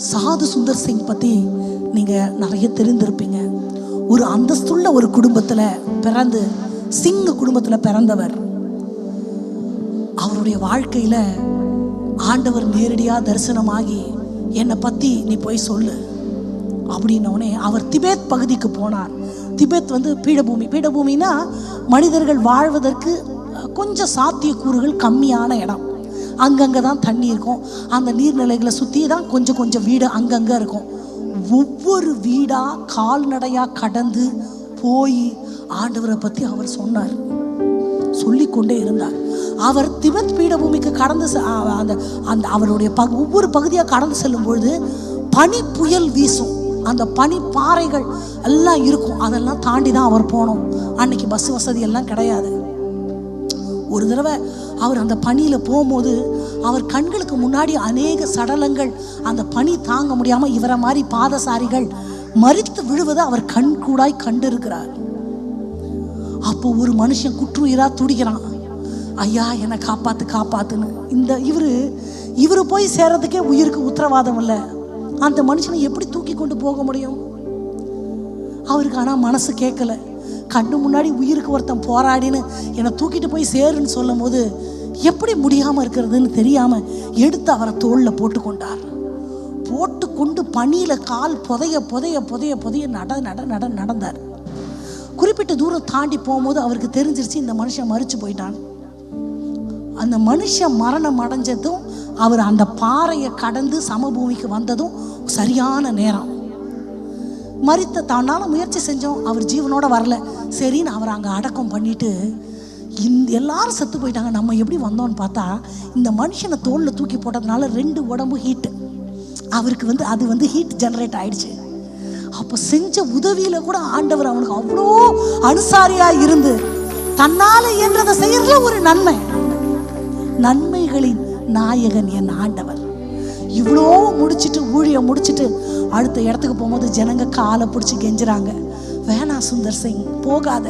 சாது சுந்தர் சிங் பற்றி நீங்கள் நிறைய தெரிந்திருப்பீங்க. ஒரு அந்தஸ்துள்ள ஒரு குடும்பத்தில் பிறந்து சிங் குடும்பத்தில் பிறந்தவர். அவருடைய வாழ்க்கையில் ஆண்டவர் நேரடியாக தரிசனமாகி என்னை பற்றி நீ போய் சொல்லு அப்படின்னோடனே அவர் திபேத் பகுதிக்கு போனார். திபேத் வந்து பீடபூமி. பீடபூமினா மனிதர்கள் வாழ்வதற்கு கொஞ்சம் சாத்தியக்கூறுகள் கம்மியான இடம். அங்கங்கே தான் தண்ணி இருக்கும். அந்த நீர்நிலைகளை சுற்றி தான் கொஞ்சம் கொஞ்சம் வீடு அங்கங்கே இருக்கும். ஒவ்வொரு வீடாக கால்நடையாக கடந்து போய் ஆண்டவரை பற்றி அவர் சொன்னார். சொல்லிக்கொண்டே இருந்தார். அவர் திபெத் பீடபூமிக்கு கடந்து செ- அந்த அந்த அவருடைய ப ஒவ்வொரு பகுதியாக கடந்து செல்லும் பொழுது பனி புயல் வீசும். அந்த பனி பாறைகள் எல்லாம் இருக்கும். அதெல்லாம் தாண்டி தான் அவர் போனோம். அன்னைக்கு பஸ் வசதி எல்லாம் கிடையாது. ஒரு தடவை அவர் அந்த பனியில் போகும்போது அவர் கண்களுக்கு முன்னாடி அநேக சடலங்கள் அந்த பனி தாங்க முடியாமல் இவரை மாதிரி பாதசாரிகள் மறித்து விழுவதை அவர் கண் கூடாய் கண்டிருக்கிறார். அப்போ ஒரு மனுஷன் குற்றுயிராக துடிக்கிறான். ஐயா என்னை காப்பாத்து காப்பாத்துன்னு. இந்த இவரு இவரு போய் சேர்றதுக்கே உயிருக்கு உத்தரவாதம் இல்லை. அந்த மனுஷனை எப்படி தூக்கி கொண்டு போக முடியும்? அவருக்கு ஆனால் மனசு கேட்கல. கண்ணு முன்னாடி உயிருக்கு ஒருத்தன் போராடின்னு என்னை தூக்கிட்டு போய் சேருன்னு சொல்லும் போது எப்படி முடியாமல் இருக்கிறதுன்னு தெரியாமல் எடுத்து அவரை தோளில் போட்டு கொண்டார். போட்டு கொண்டு பனியில் கால் புதைய புதைய புதைய புதைய நட நட நட நடந்தார். குறிப்பிட்ட தூரம் தாண்டி போகும்போது அவருக்கு தெரிஞ்சிருச்சு இந்த மனுஷன் மறிச்சு போயிட்டான். அந்த மனுஷன் மரணம் அடைஞ்சதும் அவர் அந்த பாறையை கடந்து சமபூமிக்கு வந்ததும் சரியான நேரம். மறித்த தானால முயற்சி செஞ்சோம். அவர் ஜீவனோட வரல. சரின்னு அவர் அங்கே அடக்கம் பண்ணிட்டு இந்த எல்லாரும் செத்து போயிட்டாங்க. நம்ம எப்படி வந்தோம்னு பார்த்தா இந்த மனுஷனை தோளில் தூக்கி போட்டதுனால ரெண்டு உடம்பு ஹீட்டு அவருக்கு வந்து அது வந்து ஹீட் ஜெனரேட் ஆயிடுச்சு. அப்போ செஞ்ச உதவியில கூட ஆண்டவர் அவனுக்கு அவ்வளோ அனுசாரியா இருந்து தன்னால என்றதை செய்யறதுல ஒரு நன்மை. நன்மைகளின் நாயகன் என் ஆண்டவர். இவ்வளோ முடிச்சிட்டு ஊழியம் முடிச்சிட்டு அடுத்த இடத்துக்கு போகும்போது ஜனங்க காலை பிடிச்சி கெஞ்சுறாங்க. வேணாம் சுந்தர் சிங் போகாத.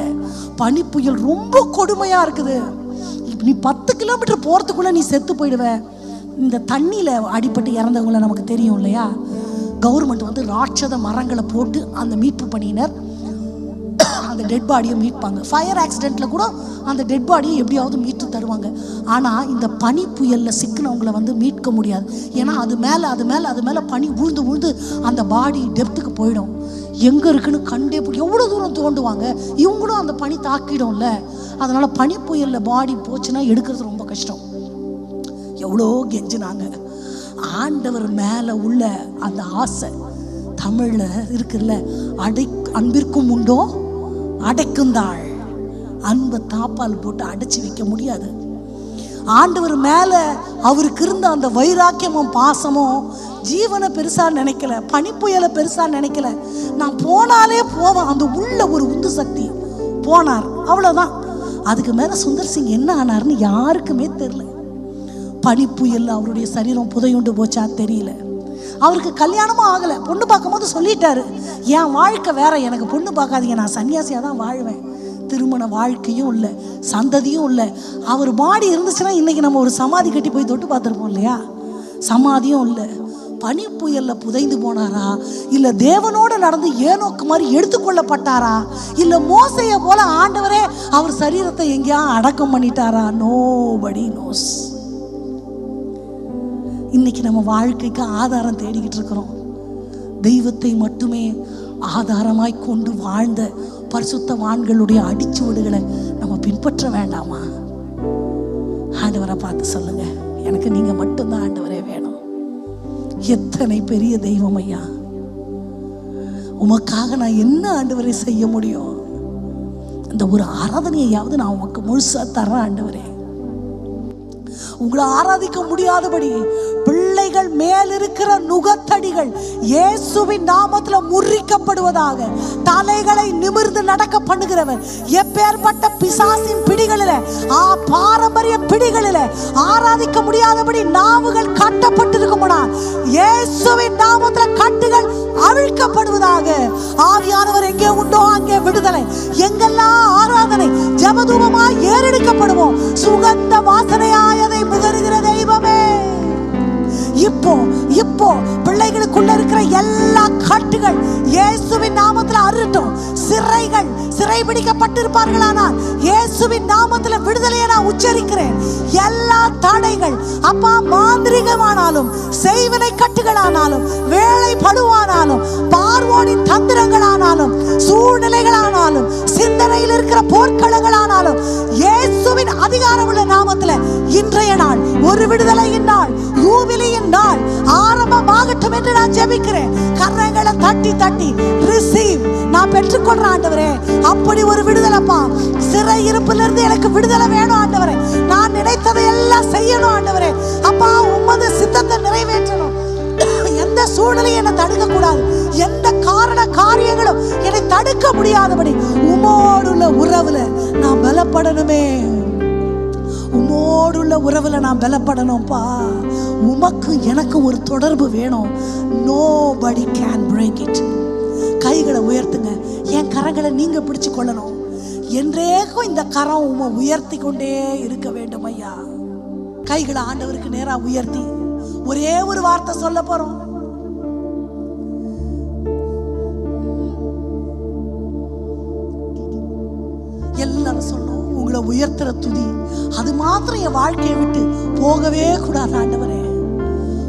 பனி புயல் ரொம்ப கொடுமையா இருக்குது. நீ பத்து கிலோமீட்டர் போறதுக்குள்ள நீ செத்து போயிடுவ. இந்த தண்ணியில அடிபட்டு இறந்தவங்கள நமக்கு தெரியும் இல்லையா? கவர்மெண்ட் வந்து ராட்சத மரங்களை போட்டு அந்த மீட்பு பணியினர் அந்த டெட் பாடியை மீட்பாங்க. ஃபயர் ஆக்சிடெண்ட்டில் கூட அந்த டெட் பாடியை எப்படியாவது மீட்டு தருவாங்க. ஆனால் இந்த பனி புயலில் சிக்கினவங்களை வந்து மீட்க முடியாது. ஏன்னா அது மேலே அது மேலே அது மேலே பனி உழுந்து உழுந்து அந்த பாடி டெப்த்துக்கு போயிடும். எங்கே இருக்குன்னு கண்டே பிடி எவ்வளோ தூரம் தோண்டுவாங்க? இவங்களும் அந்த பனி தாக்கிடும்ல. அதனால் பனி புயலில் பாடி போச்சுன்னா எடுக்கிறது ரொம்ப கஷ்டம். எவ்வளோ கெஞ்சினாங்க. ஆண்டவர் மேலே உள்ள அந்த ஆசை தமிழில் இருக்குல்ல அடை அன்பிற்கும் உண்டோ? அடைக்குந்தாள் அன்பை தாப்பால் போட்டு அடைச்சி வைக்க முடியாது. ஆண்டவர் மேல அவருக்கு இருந்த அந்த வைராக்கியமும் பாசமும் ஜீவனை பெருசா நினைக்கல பனிப்புயலை பெருசா நினைக்கல. நான் போனாலே போவேன். அந்த உள்ள ஒரு உந்து சக்தி. போனார். அவ்வளவுதான். அதுக்கு மேல சுந்தர் சிங் என்ன ஆனார்னு யாருக்குமே தெரியல. பனிப்புயல் அவருடைய சரீரம் புதையுண்டு போச்சா தெரியல. அவருக்கு கல்யாணமும் ஆகலை. பொண்ணு பார்க்கும்போது சொல்லிட்டாரு என் வாழ்க்கை வேற எனக்கு பொண்ணு பார்க்காதீங்க. நான் சன்னியாசியாக தான் வாழ்வேன். திருமண வாழ்க்கையும் இல்லை சந்ததியும் இல்லை. அவர் பாடி இருந்துச்சுன்னா இன்றைக்கி நம்ம ஒரு சமாதி கட்டி போய் தொட்டு பார்த்துருப்போம் இல்லையா? சமாதியும் இல்லை. பனி புயலில் புதைந்து போனாரா? இல்லை தேவனோடு நடந்து ஏனோக்கு மாதிரி எடுத்துக்கொள்ளப்பட்டாரா இல்லை மோசையை போல ஆண்டவரே அவர் சரீரத்தை எங்கேயா அடக்கம் பண்ணிட்டாரா? நோபடி நோஸ் இன்னைக்கு நம்ம வாழ்க்கைக்கு ஆதாரம் தேடிக்கிட்டு இருக்கிறோம். தெய்வத்தை மட்டுமே ஆதாரமாய் கொண்டு வாழ்ந்த பரிசுத்தவான்களுடைய அடிச்சுவடுகளை நம்ம பின்பற்ற வேண்டாமா? ஆண்டவரை பார்த்து சொல்லுங்க. எனக்கு நீங்க மட்டும்தான் ஆண்டவரே வேணும். எத்தனை பெரிய தெய்வம் ஐயா. உமக்காக நான் என்ன ஆண்டவரை செய்ய முடியும்? அந்த ஒரு ஆராதனையாவது நான் உமக்கு முழுசா தரேன் ஆண்டவரே. உங்களை ஆராதிக்க முடியாதபடி பிள்ளைகள் மேலிருக்கிற நுகத்தடிகள் இயேசுவின் நாமத்துல முறிக்கப்படுவதாக தலைகளை நிமிர்ந்து நடக்க பண்ணுகிறவர். எப்பேற்பட்ட பிசாசின் பிடிகளில ஆ பாரம்பரிய பிடிகளில ஆராதிக்க முடியாதபடி நாவுகள் கட்டப்பட்டிருக்குமானா இயேசுவின் நாமத்துல கட்டுகள் அவிழ்க்கப்படுவதாக. ஆவியானவர் எங்கே உண்டோ அங்கே விடுதலை. எங்கெல்லாம் ஆராதனை ஜபதூபமாய் ஏறெடுக்கப்படுவோம் சுகந்த வாசனையா இப்போ இப்போ பிள்ளைகளுக்குள்ள இருக்கிற எல்லா கட்டுகள் இயேசுவின் நாமத்துல அருட்டும். சிறைகள் சிறை பிடிக்கப்பட்டிருப்பார்களானால் இயேசுவின் நாமத்துல விடுதலையை நான் உச்சரிக்கிறேன். எல்லா தடைகள் அப்பா மாந்திரிகமானாலும் செய்வினை கட்டுகளானாலும் வேலை படுவானாலும் பார்வோனின் தந்திரங்களானாலும் சூழ்நிலைகளானாலும் சிந்தனையில் இருக்கிற போர்க்களங்களானாலும் ஏ இயேசுவின் அதிகாரமுள்ள நாமத்துல இன்றைய நாள் ஒரு விடுதலையின் நாள் யூபிலியின் நாள் ஆரம்பமாகட்டும் என்று நான் ஜெபிக்கிறேன். கரங்களை தட்டி தட்டி ரிசீவ் நான் பெற்றுக்கொள்ற ஆண்டவரே. அப்படி ஒரு விடுதலைப்பா. சிறை இருப்பிலிருந்து எனக்கு விடுதலை வேணும் ஆண்டவரே. நான் நினைத்ததை எல்லாம் செய்யணும் ஆண்டவரே. அப்பா உமது சித்தத்தை நிறைவேற்றணும். எந்த சூழ்நிலையும் என்னை தடுக்க கூடாது எந்த காரண காரியங்களும் என்னை தடுக்க முடியாதபடி உமோடுள்ள உறவுல நான் பலப்படணுமே. உன்னோடுள்ள உறவில் நான் பலப்படணும்ப்பா உமக்கு எனக்கு ஒரு தொடர்பு வேணும். நோ படி கேன் பிரேக் இட் கைகளை உயர்த்துங்க. என் கரங்களை நீங்கள் பிடிச்சு கொள்ளணும். என்றேக்கும் இந்த கரம் உமை உயர்த்தி கொண்டே இருக்க வேண்டும் ஐயா கைகளை ஆண்டவருக்கு நேராக உயர்த்தி. ஒரே ஒரு வார்த்தை சொல்ல போகிறோம் உயர்த்துற துதி. அது மாத்திரம் என் வாழ்க்கையை விட்டு போகவே கூடாது ஆண்டவரே.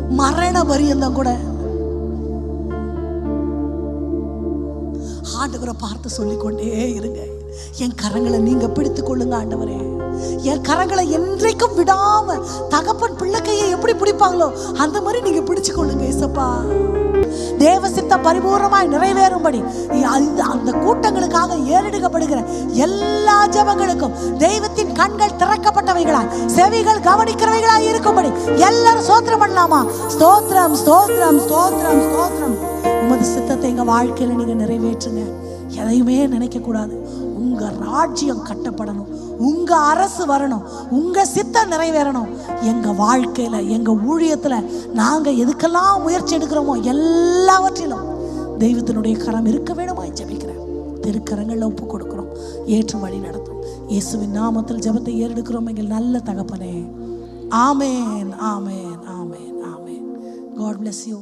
மரண பரியந்தம் கூட ஆண்டவரை பார்த்து சொல்லிக்கொண்டே இருங்க. என் கரங்களை நீங்க பிடித்துக் கொள்ளுங்க ஆண்டவரே. என் கரங்களை என்றைக்கும் விடாம தகப்பன் பிள்ளைக்கையை எப்படி பிடிப்பாங்களோ அந்த மாதிரி நீங்க பிடிச்சு கொள்ளுங்க ஏசப்பா. தேவ பரிபூர்ணமாய் நிறைவேறும்படி. அந்த- அந்த கூட்டங்களுக்காக ஏறெடுக்கப்படுகிற எல்லா ஜபங்களுக்கும் தெய்வத்தின் கண்கள் திறக்கப்பட்டவைகளாய் செவிகள் கவனிக்கிறவைகளாய் இருக்கும்படி எல்லாரும் ஸ்தோத்திரம் பண்ணலாமா? ஸ்தோத்திரம் ஸ்தோத்திரம் ஸ்தோத்திரம் ஸ்தோத்திரம். உமது சித்தத்தை எங்க வாழ்க்கையில நீங்க நிறைவேற்றுங்க. எதையுமே நினைக்க கூடாது உங்க ராஜ்யம் கட்டப்படணும். உங்க அரசு வரணும். உங்க சித்தம் நிறைவேறணும். எங்க வாழ்க்கையில எங்க ஊழியத்துல நாங்க எதுக்கெல்லாம் முயற்சி எடுக்கிறோமோ எல்லாவற்றிலும் தெய்வத்தினுடைய கரம் இருக்க வேணுமா ஜபிக்க திருக்கரங்களில் ஒப்பு கொடுக்குறோம். ஏற்று வழி நடத்தும். இயேசுவின் நாமத்தில் ஜெபத்தை ஏறெடுக்கிறோம். எங்கள் நல்ல தகப்பனே. ஆமேன் ஆமேன் ஆமேன் ஆமேன். God bless you